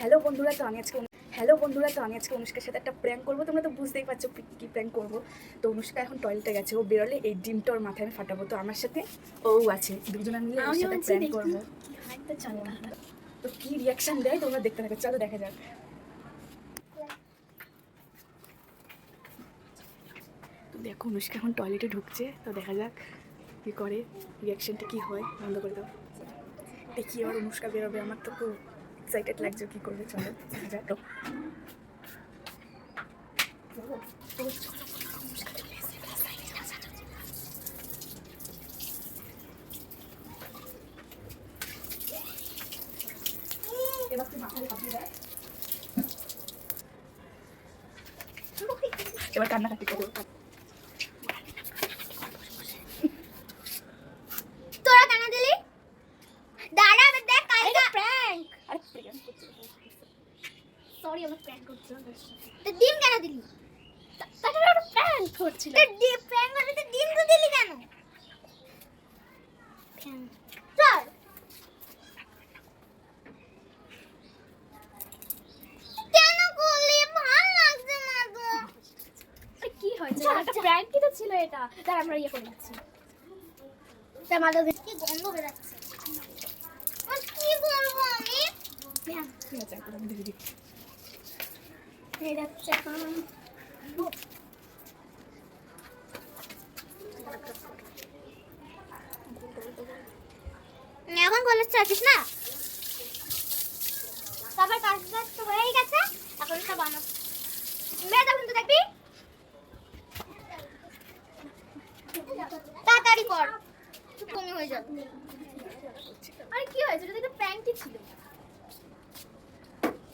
Hello বন্ধুরা তো আমি আজকে হ্যালো বন্ধুরা তো আমি আজকে অনুষ্কার সাথে একটা প্র্যাঙ্ক করব। তোমরা তো বুঝতেই পারছ কি- প্র্যাঙ্ক করব। তো অনুষ্কা এখন টয়লেটে গেছে ও বেরোলে এই ডিমটা ওর মাথায় আমি ফাটাবো। তো আমার সাথে ও আছে দুজনে মিলে ওর আমি সাথে প্র্যাঙ্ক করব। তো কি রিয়াকশন দেয় তোমরা দেখতে থাকো চলো দেখা যাক। তো দেখো অনুষ্কা এখন টয়লেটে ঢুকছে তো দেখা যাক কি করে রিয়াকশনটা কি হয় বন্ধ করে দাও। দেখি আবার অনুষ্কা বেরোবে আমার তো খুব এক্সাইটেড লাগছে কি করবে চলো যাক এবার এবার কান্নাকাটি করো। তোরা কেন দিলি? দাঁড়া আমি দেখ কালকে প্র্যাঙ্ক আরে প্রিয়াঙ্ক করছে। সরি আমি প্র্যাঙ্ক করছিলাম তো ডিম কেন দিলি? তাহলে ওটা প্র্যাঙ্ক করছিল তো ডিম প্র্যাঙ্ক করতে তো ডিম তো দিলি কেন? চল। কেন করলি? ভালো লাগছে না তো। কি হয়েছে? একটা প্র্যাঙ্কই তো ছিল এটা? তার আমরা ইয়ে করে দিচ্ছি। তা মাথা কি গন্ধ বেরাচ্ছে? কি করব আমি? ঠিক আছে এখন কলেজ আছিস না? তারপর কাজ তো হয়েই গেছে এখন সব বানাবো মেয়ে তখন তো দেখবি? তাড়াতাড়ি কর। কমে হয়ে যাবে। আরে কি হয়েছে? এটা তো প্র্যাঙ্কই ছিল।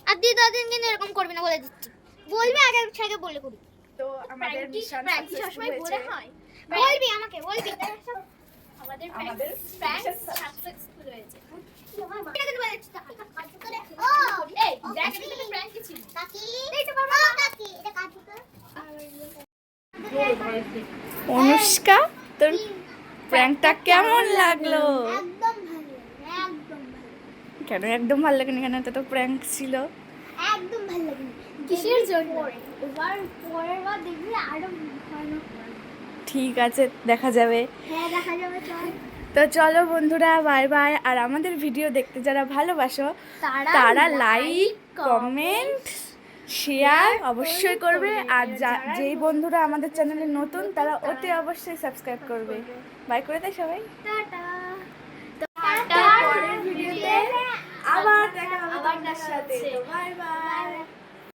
আর দ্বিতীয় দিন কিন্তু এরকম করবি না বলে দিচ্ছি। বলবি আগে আগে বলে করি। তো আমাদের মিশন সাকসেসফুল সবসময় হয়েছে। বলে হয় বলবি আমাকে বলবি। আমাদের আমাদের প্র্যাঙ্ক সাকসেসফুল হয়েছে। অনুষ্কা তোর প্র্যাঙ্কটা কেমন লাগল। একদম ভালো একদম ভালো। কেন একদম ভালো লাগেনি কেন? এটা তো প্র্যাঙ্ক ছিল। একদম ভালো কিসের জন্য? এবার পরের বার দেখবি আরও ভালো ঠিক আছে দেখা যাবে। হ্যাঁ দেখা যাবে চল। তো চলো বন্ধুরা বাই বাই। আর আমাদের ভিডিও দেখতে যারা ভালোবাসো তারা লাইক কমেন্ট শেয়ার অবশ্যই করবে। আর যা- যেই বন্ধুরা আমাদের চ্যানেলে নতুন তারা অতি অবশ্যই সাবস্ক্রাইব করবে। বাই করে দেয় সবাই। টাটা। টাটা পরের ভিডিওতে আবার দেখা হবে আপনার সাথে। Bye bye.